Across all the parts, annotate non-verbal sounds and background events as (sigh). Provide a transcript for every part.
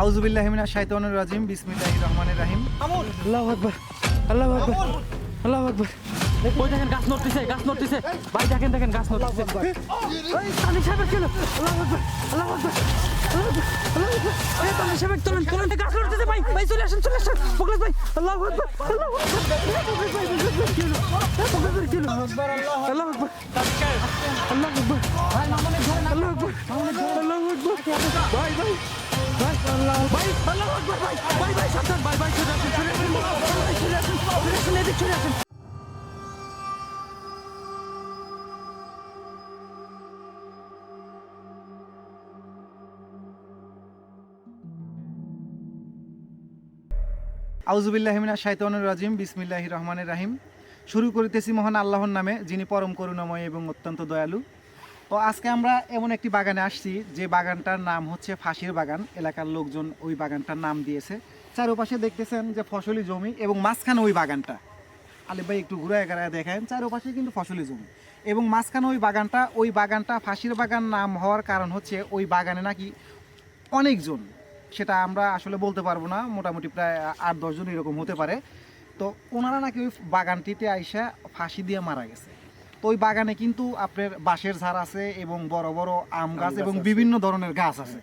আউজুবিল্লাহ মিনাশ শাইতানির রাজিম বিসমিল্লাহির রহমানির রহিম। আল্লাহু আকবার আল্লাহু আকবার আল্লাহু আকবার। ওই দেখেন গাছ নড়তেছে গাছ নড়তেছে। ভাই দেখেন দেখেন গাছ নড়তেছে। এই তানি সাহেব ছিল আল্লাহু আকবার আল্লাহু আকবার আল্লাহু আকবার আল্লাহু এই তানি সাহেব চলেন চলেন গাছ নড়তেছে ভাই ভাই। চলে আসেন চলে আসেন মুখলেশ ভাই আল্লাহু আকবার আল্লাহু আকবার মুখলেশ ভাই মুখলেশ ভাই কি হলো মুখলেশ ভাই কি হলো আল্লাহু আকবার আল্লাহু আকবার আল্লাহু আকবার আল্লাহু আকবার ভাই ভাই ভাই আল্লাহ ভাই আল্লাহু আকবার ভাই ভাই ভাই সাবধান ভাই ভাই চলে আসেন চলে আসেন ভাই, চলে আসেন চলে আসেন এদিক চলে আসেন আউজুবিল্লাহ মিনাশ শাইতানির রাজিম বিসমিল্লাহির রহমানের রাহিম। শুরু করিতেছি মহান আল্লাহর নামে যিনি পরম করুণাময় এবং অত্যন্ত দয়ালু। তো আজকে আমরা এমন একটি বাগানে আসছি, যে বাগানটার নাম হচ্ছে ফাঁসির বাগান। এলাকার লোকজন ওই বাগানটার নাম দিয়েছে। চারপাশে দেখতেছেন যে ফসলি জমি এবং মাঝখানে ওই বাগানটা। আলিফ ভাই একটু ঘুরে এগারা দেখেন চারপাশে কিন্তু ফসলি জমি। এবং মাঝখানে ওই বাগানটা ওই বাগানটা ফাঁসির বাগান নাম হওয়ার কারণ হচ্ছে ওই বাগানে নাকি অনেকজন, সেটা আমরা আসলে বলতে পারব না, মোটামুটি প্রায় আট দশজন এরকম হতে পারে। তো ওনারা নাকি ওই বাগানটিতে আইসা ফাঁসি দিয়ে মারা গেছে। তো ওই বাগানে কিন্তু আপনার বাঁশের ঝাড় আছে এবং বড় বড় আম গাছ এবং বিভিন্ন ধরনের গাছ আছে।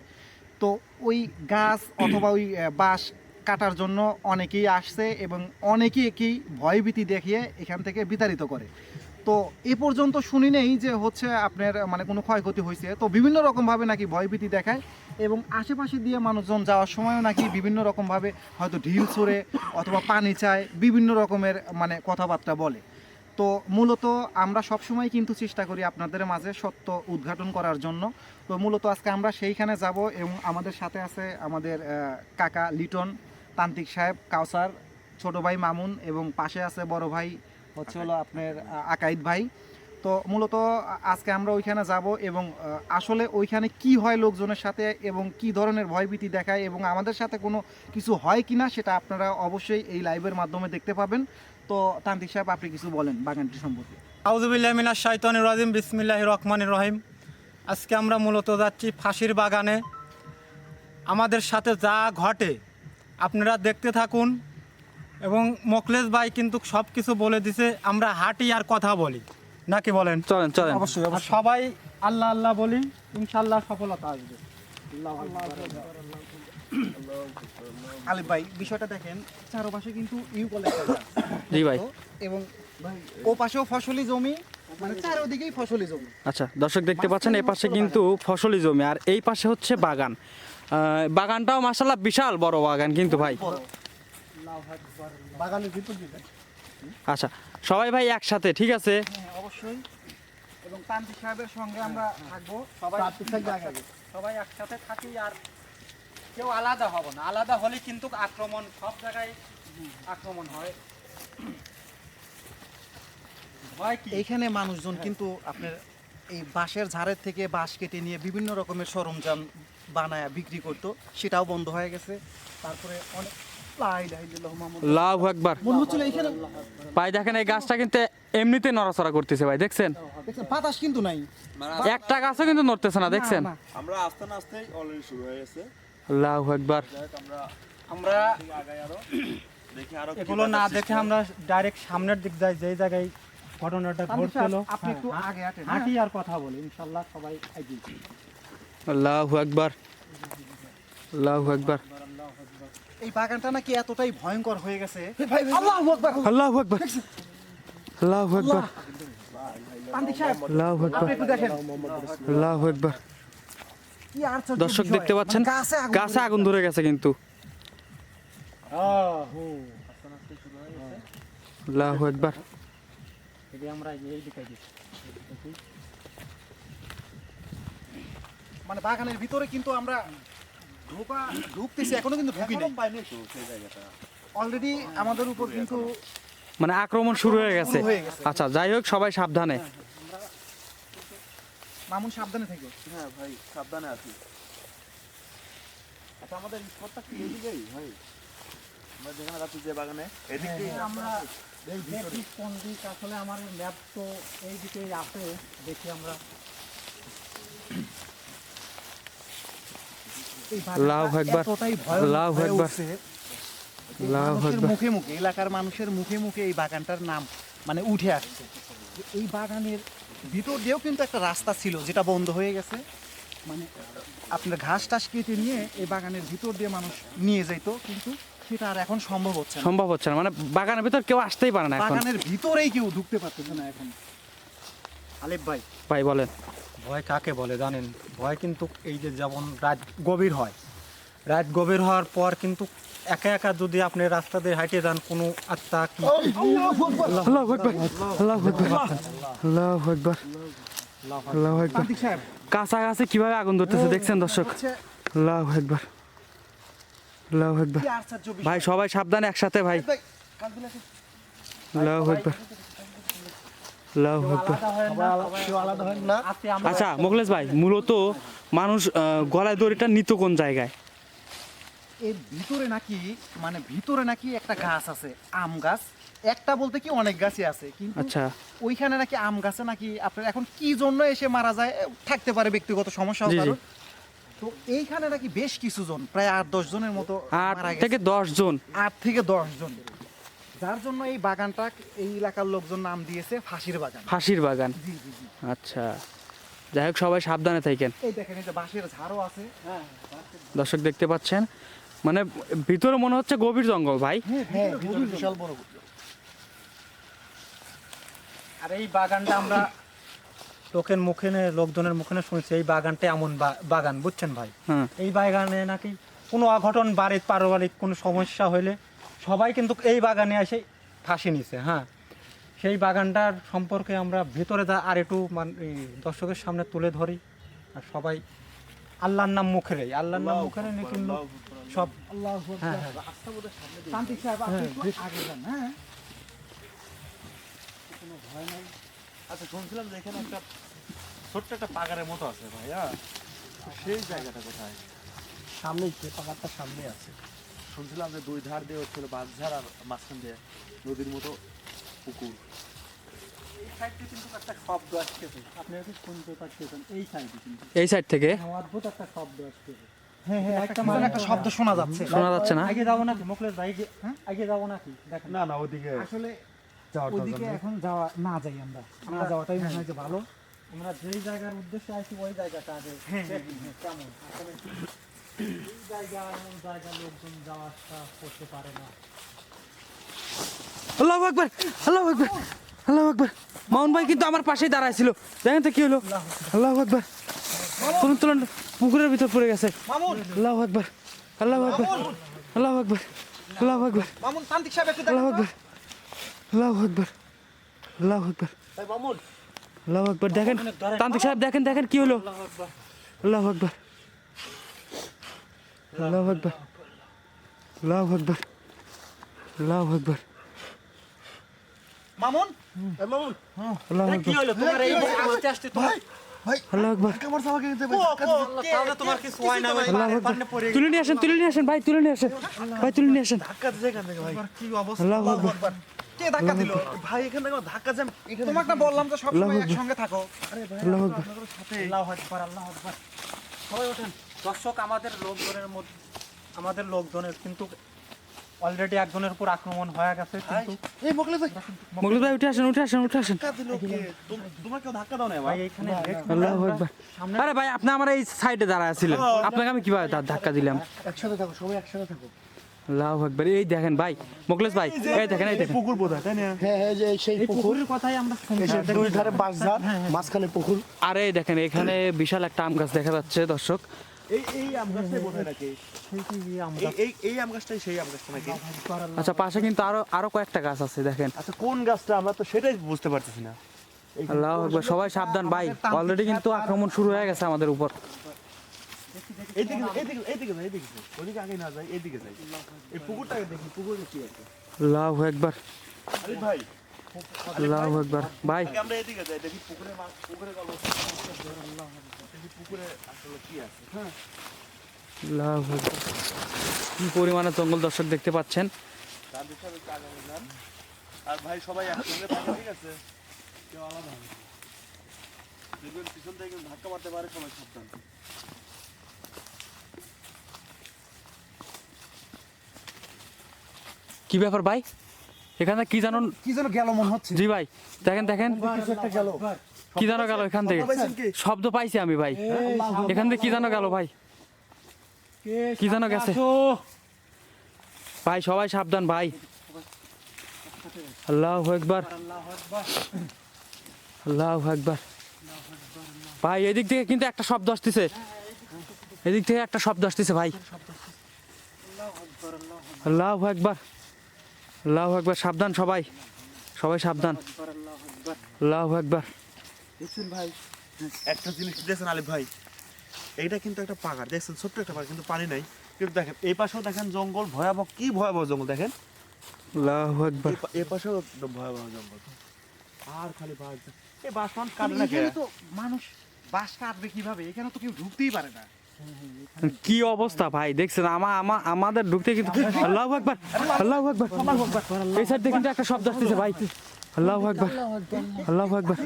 তো ওই গাছ (clears throat) অথবা ওই বাঁশ কাটার জন্য অনেকেই আসছে এবং অনেকেই ভয়ভীতি দেখিয়ে এখান থেকে বিতাড়িত করে। তো এ পর্যন্ত শুনি নেই যে হচ্ছে আপনার মানে কোনো ক্ষয়ক্ষতি হয়েছে। তো বিভিন্ন রকমভাবে নাকি ভয়ভীতি দেখায় এবং আশেপাশে দিয়ে মানুষজন যাওয়ার সময়ও নাকি বিভিন্ন রকমভাবে হয়তো ঢিল ছড়ে অথবা পানি চায় বিভিন্ন রকমের মানে কথাবার্তা বলে। তো মূলত আমরা সবসময় কিন্তু চেষ্টা করি আপনাদের মাঝে সত্য উদ্ঘাটন করার জন্য। তো মূলত আজকে আমরা সেইখানে যাব এবং আমাদের সাথে আছে আমাদের কাকা লিটন তান্ত্রিক সাহেব কাউসার ছোট ভাই মামুন এবং পাশে আছে বড় ভাই হচ্ছে হলো আপনার আকাইদ ভাই। তো মূলত আজকে আমরা ওইখানে যাব এবং আসলে ওইখানে কি হয় লোকজনের সাথে এবং কি ধরনের ভয়ভীতি দেখায় এবং আমাদের সাথে কোনো কিছু হয় কিনা সেটা আপনারা অবশ্যই এই লাইভের মাধ্যমে দেখতে পাবেন। তো তান্ত্রিক সাহেব আপনি কিছু বলেন বাগানটি সম্পর্কে। আউজুবিল্লাহ শাইতানির রাজিম বিসমিল্লাহির রহমানির রহিম। আজকে আমরা মূলত যাচ্ছি ফাঁসির বাগানে। আমাদের সাথে যা ঘটে আপনারা দেখতে থাকুন। এবং মোকলেশ ভাই কিন্তু সব কিছু বলে দিছে আমরা হাঁটি আর কথা বলি। নাকি বলেন? চলেন চলেন। অবশ্যই সবাই আল্লাহ আল্লাহ বলি ইনশাল্লাহ সফলতা আসবে। আলিফ ভাই বিষয়টা দেখেন চারপাশে কিন্তু (coughs) জি ভাই। এবং ও পাশেও ফসলি জমি মানে চারোদিকেই ফসলি জমি। আচ্ছা দর্শক দেখতে পাচ্ছেন এই পাশে কিন্তু ফসলি জমি আর এই পাশে হচ্ছে বাগান। বাগানটাও মাসাল্লাহ বিশাল বড় বাগান কিন্তু ভাই। বাগানের ভিতর আচ্ছা সবাই ভাই একসাথে ঠিক আছে? হ্যাঁ অবশ্যই। এবং তান্ত্রিক সাহেবের সঙ্গে আমরা থাকব। সবাই সবাই একসাথে থাকি আর কেউ আলাদা হব না। আলাদা হলে কিন্তু আক্রমণ সব জায়গায় আক্রমণ হয়। এইখানে মানুষজন কিন্তু আপনার এই বাঁশের ঝাড়ের থেকে বাঁশ কেটে নিয়ে বিভিন্ন রকমের সরঞ্জাম বানায় বিক্রি করতো। সেটাও বন্ধ হয়ে গেছে। তারপরে অনেক লাভ একবার ভাই দেখেন এই গাছটা কিন্তু এমনিতে নড়াচড়া করতেছে ভাই দেখছেন? বাতাস কিন্তু নাই। একটা গাছও কিন্তু নড়তেছে না দেখছেন। আমরা আস্তে না আস্তেই অলরেডি শুরু হয়ে গেছে। লাভ একবার আমরা এগুলো না দেখে আমরা ডাইরেক্ট সামনের দিক যাই যেই জায়গায় ঘটনাটা ঘটছিল। আপনি একটু হ্যাঁ, আগে হাঁটেন, হাঁটি আর কথা বলি ইনশাল্লাহ সবাই এগিয়ে লাভ একবার লাভ একবার এই বাগানটা নাকি এতটাই ভয়ঙ্কর হয়ে গেছে। আল্লাহ একবার আল্লাহ একবার আপনি একবার লাভ একবার কি আশ্চর্য দর্শক দেখতে পাচ্ছেন মানে গাছে আগুন ধরে গেছে কিন্তু। একবার যদি আমরা এই দিকে যাই। মানে বাগানের ভিতরে কিন্তু আমরা ঢোকা ঢুকতেছি এখনও কিন্তু ঢুকি নাই। অলরেডি আমাদের উপর কিন্তু মানে আক্রমণ শুরু হয়ে গেছে। আচ্ছা যাই হোক সবাই সাবধানে। মামুন সাবধানে থেকে। হ্যাঁ ভাই সাবধানে আছি। আচ্ছা আমাদের স্পটটা কি এদিকেই? ভাই আমরা যেখানে যাচ্ছি যে বাগানে এদিকেই আমরা দেখি কোন দিক আসলে আমার ম্যাপ তো এই দিকেই আছে দেখি আমরা। হয়ে। মুখে মুখে এলাকার মানুষের মুখে মুখে এই বাগানটার নাম মানে উঠে আসছে। এই বাগানের ভিতর দিয়েও কিন্তু একটা রাস্তা ছিল যেটা বন্ধ হয়ে গেছে। মানে আপনার ঘাস টাস কেটে নিয়ে এই বাগানের ভিতর দিয়ে মানুষ নিয়ে যাইতো কিন্তু সেটা আর এখন সম্ভব হচ্ছে না। সম্ভব হচ্ছে না মানে বাগানের ভিতর কেউ আসতেই পারে না এখন। বাগানের ভিতরেই কেউ ঢুকতে পারতেছে না এখন। আলেপ ভাই। ভাই বলেন। ভয় কাকে বলে জানেন? ভয় কিন্তু এই যে যেমন রাত গভীর হয় রাত গভীর হওয়ার পর কিন্তু একা একা যদি আপনি রাস্তা দিয়ে হাঁটে যান কোনো আত্মা কি? আল্লাহু আকবার। আল্লাহু আকবার। আল্লাহু আকবার। আল্লাহু আকবার। তান্ত্রিক সাহেব কীভাবে আগুন ধরতেছে দেখছেন দর্শক? আল্লাহু আকবার। আল্লাহু আকবার। ভাই সবাই সাবধানে একসাথে ভাই। আল্লাহু আকবার। হয় আচ্ছা মোখলেস ভাই মূলত মানুষ আহ, গলায় দড়িটা নিত কোন জায়গায়? এর ভিতরে নাকি মানে ভিতরে নাকি একটা গাছ আছে আম গাছ। একটা বলতে কি অনেক গাছই আছে কিন্তু আচ্ছা। ওইখানে নাকি আম গাছে নাকি আপনার এখন কি জন্য এসে মারা যায় থাকতে পারে ব্যক্তিগত সমস্যা। কারণ তো এইখানে নাকি বেশ কিছু জন প্রায় আট দশ জনের মতো আট থেকে দশ জন। আট থেকে দশ জন। যার জন্য এই বাগানটা এই এলাকার লোকজন নাম দিয়েছে ফাঁসির বাগান। ফাঁসির বাগান। জি জি জি। আচ্ছা। যাই হোক সবাই সাবধানে থাকেন। এই দেখেন এই যে বাঁশের ঝাড়ও আছে। হ্যাঁ দর্শক দেখতে পাচ্ছেন মানে ভিতরে মনে হচ্ছে গভীর জঙ্গল ভাই। হ্যাঁ বিশাল বড় আর এই বাগানটা আমরা লোকের মুখে লোকজনের মুখে শুনছি এই বাগানটা এমন বাগান বুঝছেন ভাই? হ্যাঁ। এই বাগানে নাকি কোনো অঘটন বাড়ির পারিবারিক কোনো সমস্যা হলে সবাই কিন্তু এই বাগানে এসে ফাঁসি নিছে হ্যাঁ? সেই বাগানটার সম্পর্কে আমরা ভেতরে যা আর একটু মান- দর্শকের সামনে তুলে ধরি আর সবাই আল্লাহর নাম মুখে রেই আল্লাহর নাম মুখে রেই কিন্তু সব আল্লাহ হ্যাঁ, হ্যাঁ। তান্ত্রিক সাহেব আপনি আগে যান হ্যাঁ। আচ্ছা শুনছিলাম যে এখানে একটা ছোট্ট একটা পাগারের মতো আছে ভাইয়া সেই জায়গাটা কোথায়? সামনেই পাকারটা সামনে আছে। শুনছিলাম যে দুই ধার দিয়ে হচ্ছিল বাঁশঝাড় আর মাঝখান দিয়ে নদীর মতো পুকুর। সাইডে কিন্তু একটা শব্দ আসতেছে আপনি কি শুনতে পাচ্ছেন এই সাইডে কিন্তু। এই সাইড থেকে? অদ্ভুত একটা শব্দ আসতেছে হ্যাঁ হ্যাঁ একটা মানে- একটা শব্দ শোনা যাচ্ছে। শোনা যাচ্ছে না? আগে যাব নাকি মুখলেশ ভাই আগে যাব নাকি দেখেন। না না ওদিকে আসলে যাওয়ার এখন যাওয়া না যাই আমরা। না যাওয়াটাই মনে হয় যে ভালো। আমরা যেই জায়গার উদ্দেশ্যে আছি ওই জায়গাটা আগে হ্যাঁ, কেমন? আসলে এই জায়গা এমন জায়গা লোকজন যাওয়া আসা করতে পারে না। আল্লাহু আকবার আল্লাহু আকবার। আল্লাহু আকবার। মাউন ভাই কিন্তু আমার পাশেই দাঁড়ায় ছিল দেখেন তো কি হলো? আল্লাহু আকবার। তুলুন তুলুন পুকুরের ভিতর পড়ে গেছে। আল্লাহু আকবার আল্লাহু আকবার আল্লাহু আকবার আল্লাহু আকবার। আল্লাহু আকবার আল্লাহু আকবার আল্লাহু আকবার। আল্লাহু আকবার দেখেন তান্ত্রিক সাহেব দেখেন দেখেন কি হলো? আল্লাহু আকবার আল্লাহু আকবার আল্লাহু আকবার আল্লাহু আকবার। মামুন? আল্লাহু কি হলো তোমার এই আসতে আসতে তোমার? হয় তুলে নিয়ে আসেন তুলে নিয়ে আসেন ভাই তুলে নিয়ে আসেন। ভাই তুলে নিয়ে আসেন। ধাক্কা দিছে এখান থেকে ভাই। কি অবস্থা? কে ধাক্কা দিল? ভাই এখান থেকে ধাক্কা জ্যাম এখানে তোমাকে না বললাম তো সব সময় একসঙ্গে থাকো। আল্লাহু আকবার। আল্লাহ আকবার আল্লাহ আকবার। সবাই ওঠেন। দর্শক আমাদের লোকজনের মধ্যে আমাদের লোকজনের কিন্তু অলরেডি একজনের উপর আক্রমণ হয়ে গেছে কিন্তু এই বকলে ভাই। মুগল ভাই উঠে আসেন উঠে আসেন উঠে আসেন। ধাক্কা দিল কে? তোম- তোমার কেউ ধাক্কা দাও না ভাই? এইখানে আল্লাহু আকবার। আরে ভাই আপনি আমার এই সাইডে দাঁড়ায় ছিলেন আপনাকে আমি কীভাবে ধাক্কা দিলাম? একসাথে থাকো সবাই একসাথে থাকো। আল্লাহু আকবার। এই দেখেন ভাই মুগলেশ ভাই এই দেখেন এই দেখেন। পুকুর বোধ হয় তাই না? হ্যাঁ হ্যাঁ যে সেই পুকুরের কথাই আমরা শুনছি। দুই ধারে বাঁশঝাড় মাঝখানে পুকুর। আরে দেখেন এখানে বিশাল একটা আম গাছ দেখা যাচ্ছে দর্শক। এই এই আম গাছটাই বোধ নাকি? এই এই এই আম গাছটাই সেই আম গাছটা নাকি? আচ্ছা পাশে কিন্তু আরও আরও কয়েকটা গাছ আছে দেখেন। আচ্ছা কোন গাছটা? আমরা তো সেটাই বুঝতে পারতেছি না। আল্লাহু আকবার সবাই সাবধান ভাই অলরেডি কিন্তু আক্রমণ শুরু হয়ে গেছে আমাদের উপর। আল্লাহু আকবার। আরে ভাই আল্লাহু আকবার। ভাই। আমরা এদিকে যাই দেখি পুকুরে মাছ পুকুরে আল্লাহু পুকুরে আসলে কি আছে হ্যাঁ কি পরিমাণে জঙ্গল দর্শক দেখতে পাচ্ছেন। আর ভাই সবাই ঠিক আছে? পিছন থেকে ধাক্কা পারে কি ব্যাপার ভাই? এখানে কি জানো? কি যেন গেল মনে হচ্ছে। জি ভাই দেখেন দেখেন। কিছু একটা গেল। কি জানো গেল এখান থেকে? শব্দ পাইছি আমি ভাই। এখান থেকে কি জানো গেল ভাই? কি জানো গেছে? ভাই সবাই সাবধান ভাই। আল্লাহ একবার আল্লাহ একবার ভাই এদিক থেকে কিন্তু একটা শব্দ আসতেছে। এদিক থেকে একটা শব্দ আসতেছে ভাই। আল্লাহ একবার আল্লাহ একবার সাবধান সবাই। সবাই সাবধান। আল্লাহ একবার দেখছেন ভাই একটা জিনিস দেখছেন আলিফ ভাই এইটা কিন্তু একটা পাহাড় দেখছেন? ছোট্ট একটা পাহাড় কিন্তু পানি নাই। কিন্তু দেখেন এই পাশেও দেখেন জঙ্গল ভয়াবহ কি ভয়াবহ জঙ্গল দেখেন? আল্লাহ একবার এই পাশেও একদম ভয়াবহ জঙ্গল। আর খালি বাঘ এই বাস ফান কাটে না এখানে তো মানুষ বাস কাটবে কীভাবে? এখানে তো কেউ ঢুকতেই পারে না। কি অবস্থা ভাই? দেখছেন আমা আমা আমাদের ঢুকতে কিন্তু আল্লাহ একবার আল্লাহ একবার এই সাইড কিন্তু একটা শব্দ আসতেছে ভাই। আল্লাহ একবার আল্লাহ একবার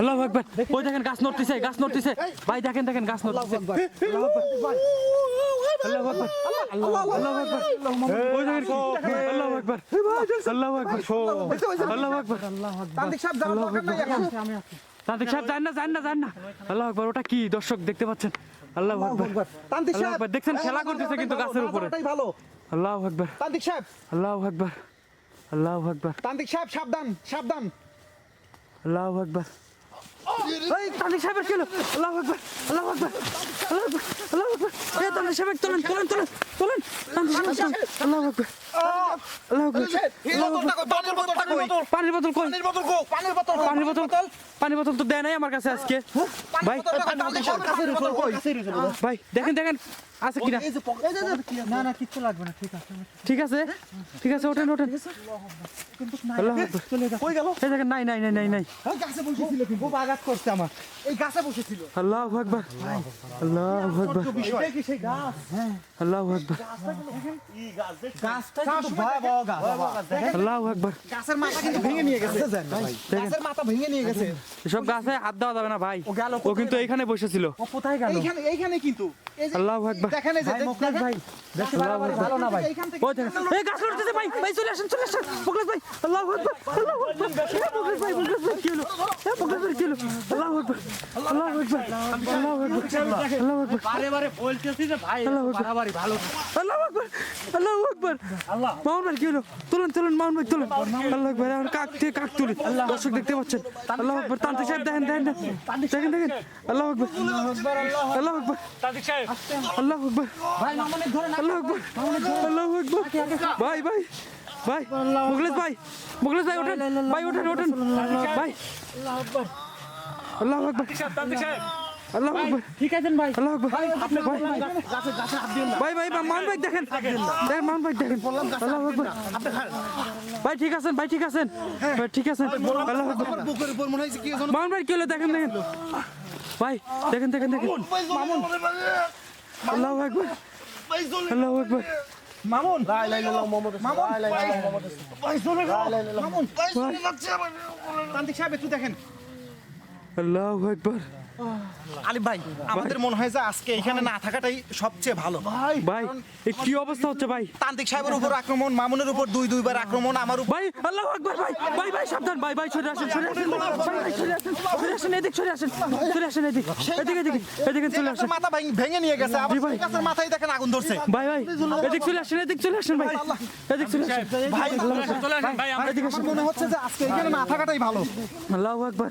আল্লাহ একবার ওই দেখেন গাছ নড়তেছে গাছ নড়তেছে। ভাই দেখেন দেখেন গাছ নড়তেছে। আল্লাহ একবার আল্লাহ একবার ওই দেখেন কি? আল্লাহ একবার আল্লাহ একবার আল্লাহ একবার তান্ত্রিক সাহেব যাওয়ার দরকার নাই এখন। তান্ত্রিক সাহেব জান না জান না জান না। আল্লাহ একবার ওটা কি? দর্শক দেখতে পাচ্ছেন। আল্লাহ আকবার। তান্ত্রিক সাহেব! দেখছেন খেলা করতেছে কিন্তু গাছের উপরে। ভালো আল্লাহ আকবার। তান্ত্রিক সাহেব! আল্লাহ আকবার। আল্লাহ আকবার। তান্ত্রিক সাহেব সাবধান সাবধান। আল্লাহ একবার এই সাহেবের আল্লাহ আল্লাহ আল্লাহ আল্লাহ এই তোলেন তোলেন তোলেন তোলেন। আল্লাহ আল্লাহ পানির বোতল কই পানির বোতল কো পানির বোতল পানির বোতল পানির বোতল তো দেয় নাই আমার কাছে আজকে। ভাই বোতল কই? ভাই দেখেন দেখেন। আছে কিনা এই যে না না কিচ্ছু লাগবে না ঠিক আছে ঠিক আছে ঠিক আছে ওঠেন ওঠেন। আল্লাহ কই গেল? এই দেখেন নাই নাই নাই নাই নাই। গাছে বসেছিল খুব আঘাত করছে আমার। এই গাছে বসেছিল। আল্লাহ একবার আল্লাহ একবার এটা কি সেই গাছ? আল্লাহ একবার গাছটা কিন্তু ভয়াবহ গাছ। আল্লাহ একবার গাছের মাথা কিন্তু ভেঙে নিয়ে গেছে। গাছের মাথা ভেঙে নিয়ে গেছে। এসব গাছে হাত দেওয়া যাবে না ভাই। ও ও কিন্তু এখানে বসেছিল। কোথায় গেল? এইখানে এইখানে কিন্তু। আল্লাহ দেখেন এই যে দেখেন। ভাই। আল্লাহ একবার ভালো না ভাই। ওই দেখেন। এই গাছ লড়তেছে ভাই ভাই চলে আসেন চলে আসেন। মুখলেশ ভাই আল্লাহ একবার আল্লাহ একবার এ ভাই ভাই কি হলো? ভাই কি হলো? আল্লাহ একবার আল্লাহ একবার আল্লাহ একবার আল্লাহ একবার বারে বারে বলতেছি যে ভাই আল্লাহ আকবার। বাড়াবাড়ি ভালো। আল্লাহ আকবার আল্লাহ আকবার। মামুন ভাই কি হলো? তুলুন তুলুন মামুন ভাই তুলুন। আল্লাহ আকবার এখন কাক থেকে কাক তুলি। দর্শক দেখতে পাচ্ছেন। আল্লাহ আকবার তান্ত্রিক সাহেব দেখেন দেখেন দেখেন। দেখেন আল্লাহ আকবার। আল্লাহ আকবার আল্লাহ আকবার। ভাই মামুনের ধরে না আল্লাহ আকবার। আল্লাহ আকবার। ভাই ভাই ভাই ওঠেন। ভাই ওঠেন ওঠেন। ভাই আল্লাহ আকবার। আল্লাহ আকবার। ঠিক আছেন ভাই? আল্লাহ আকবার। ভাই গাছে গাছে হাত দিন ভাই ভাই মান ভাই দেখেন। দেখেন মান ভাই দেখেন। আল্লাহ আকবার। ভাই ঠিক আছেন ভাই ঠিক আছেন। ভাই ঠিক আছেন। আল্লাহ আকবার। বুকের উপর মনে হয়েছে কি মান ভাই কি হলো? দেখেন দেখেন। ভাই দেখেন দেখেন দেখেন। আল্লাহ আকবার। আল্লাহ আকবার। মামুন। মামুন। মামুন। তান্ত্রিক সাহেব একটু দেখেন। আল্লাহ আকবার। আলিফ ভাই আমাদের মনে হয় যে আজকে এখানে না থাকাটাই সবচেয়ে ভালো। ভাই ভাই এ কি অবস্থা হচ্ছে ভাই? তান্ত্রিক সাহেবের উপর আক্রমণ মামুনের উপর দুই দুইবার আক্রমণ আমার উপর ভাই আল্লাহ আকবার ভাই ভাই ভাই সাবধান ভাই ভাই সরে আসেন সরে আসেন ভাই ভাই সরে আসেন সরে আসেন এদিক সরে আসেন সরে আসেন এদিক এদিকে এদিকে এদিকে চলে আসেন। মাথা ভেঙে- ভেঙে নিয়ে গেছে। আবার ভাই। গাছের মাথায় দেখেন আগুন ধরছে। ভাই ভাই এদিক চলে আসেন এদিক চলে আসেন ভাই এদিক চলে আসেন। ভাই চলে আসেন ভাই আমরা এদিকে মনে হচ্ছে যে আজকে এখানে না থাকাটাই ভালো। আল্লাহ আকবার।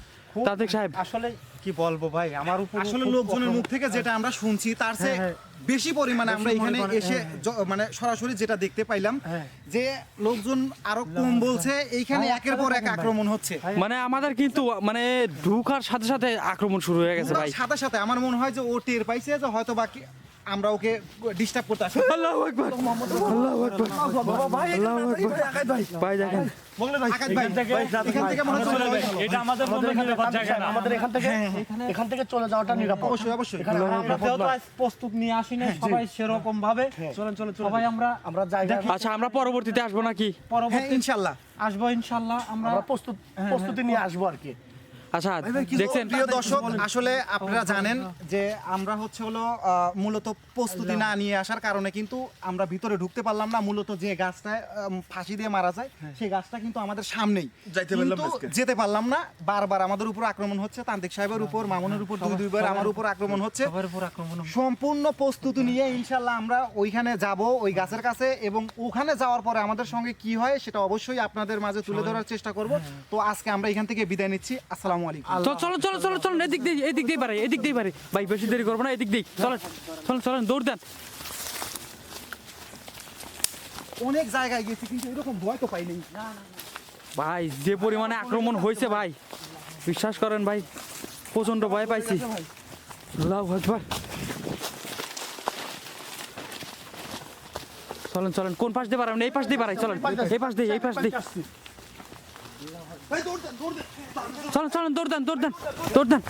তাদের সাহেব। আসলে কি বলব ভাই আমার উপর আসলে লোকজনের মুখ থেকে যেটা আমরা শুনছি তার চেয়ে বেশি পরিমাণে আমরা এখানে এসে মানে সরাসরি যেটা দেখতে পাইলাম যে লোকজন আরও কম বলছে এইখানে একের পর এক আক্রমণ হচ্ছে। মানে আমাদের কিন্তু মানে ঢুকার সাথে সাথে আক্রমণ শুরু হয়ে গেছে ভাই। সাথে সাথে আমার মনে হয় যে ও টের পাইছে যে হয়তো বাকি আমরা ওকে ডিস্টার্ব করতে আসি। আল্লাহু আকবার। আল্লাহু আকবার। আল্লাহু আকবার। ভাই দেখেন। ভাই এখান থেকে মনে হচ্ছে এটা আমাদের মধ্যে নিরাপদ জায়গা না। আমাদের এখান থেকে এখান থেকে চলে যাওয়াটা নিরাপদ। অবশ্যই অবশ্যই। এখানে আমরা যেহেতু আজ প্রস্তুত নিয়ে আসি না সবাই সেরকম ভাবে চলেন চলেন সবাই আমরা আমরা জায়গা আচ্ছা আমরা পরবর্তীতে আসব নাকি? হ্যাঁ পরবর্তী ইনশাল্লাহ। আসব ইনশাল্লাহ। আমরা আমরা প্রস্তুত প্রস্তুতি নিয়ে আসব আর কি। আচ্ছা দেখছেন? প্রিয় দর্শক আসলে আপনারা জানেন যে আমরা হচ্ছে হলো মূলত প্রস্তুতি না নিয়ে আসার কারণে কিন্তু আমরা ভিতরে ঢুকতে পারলাম না মূলত যে গাছটা আম, ফাঁসি দিয়ে মারা যায় সেই গাছটা কিন্তু আমাদের সামনেই। যাইতে পারলাম। যেতে পারলাম না বারবার আমাদের উপর আক্রমণ হচ্ছে তান্ত্রিক সাহেবের উপর মামুনের উপর দুই দুইবার আমার উপর আক্রমণ হচ্ছে। সম্পূর্ণ প্রস্তুতি নিয়ে ইনশাল্লাহ আমরা ওইখানে যাব ওই গাছের কাছে এবং ওখানে যাওয়ার পরে আমাদের সঙ্গে কি হয় সেটা অবশ্যই আপনাদের মাঝে তুলে ধরার চেষ্টা করব। তো আজকে আমরা এখান থেকে বিদায় নিচ্ছি। আসসালামু আলাইকুম। চল চলো চলো চলো চলো এদিক দিয়ে এদিক দিয়ে পারে এদিক দিয়ে পারে ভাই বেশি দেরি করব না এদিক দিয়ে। চলো চলো চলো দৌড় দেন। অনেক জায়গায় গেছি কিন্তু এরকম ভয় তো পাইনি ভাই যে পরিমাণে আক্রমণ হয়েছে ভাই বিশ্বাস করেন ভাই প্রচণ্ড ভয় পাইছি। আল্লাহু আকবার। চলেন চলেন কোন পাশ দিয়ে পারাবেন এই পাশ দিয়ে পারাই চলেন। এই পাশ দিয়ে এই পাশ দিয়ে চলেন চলেন দৌড় দেন দৌড় দেন দৌড় দেন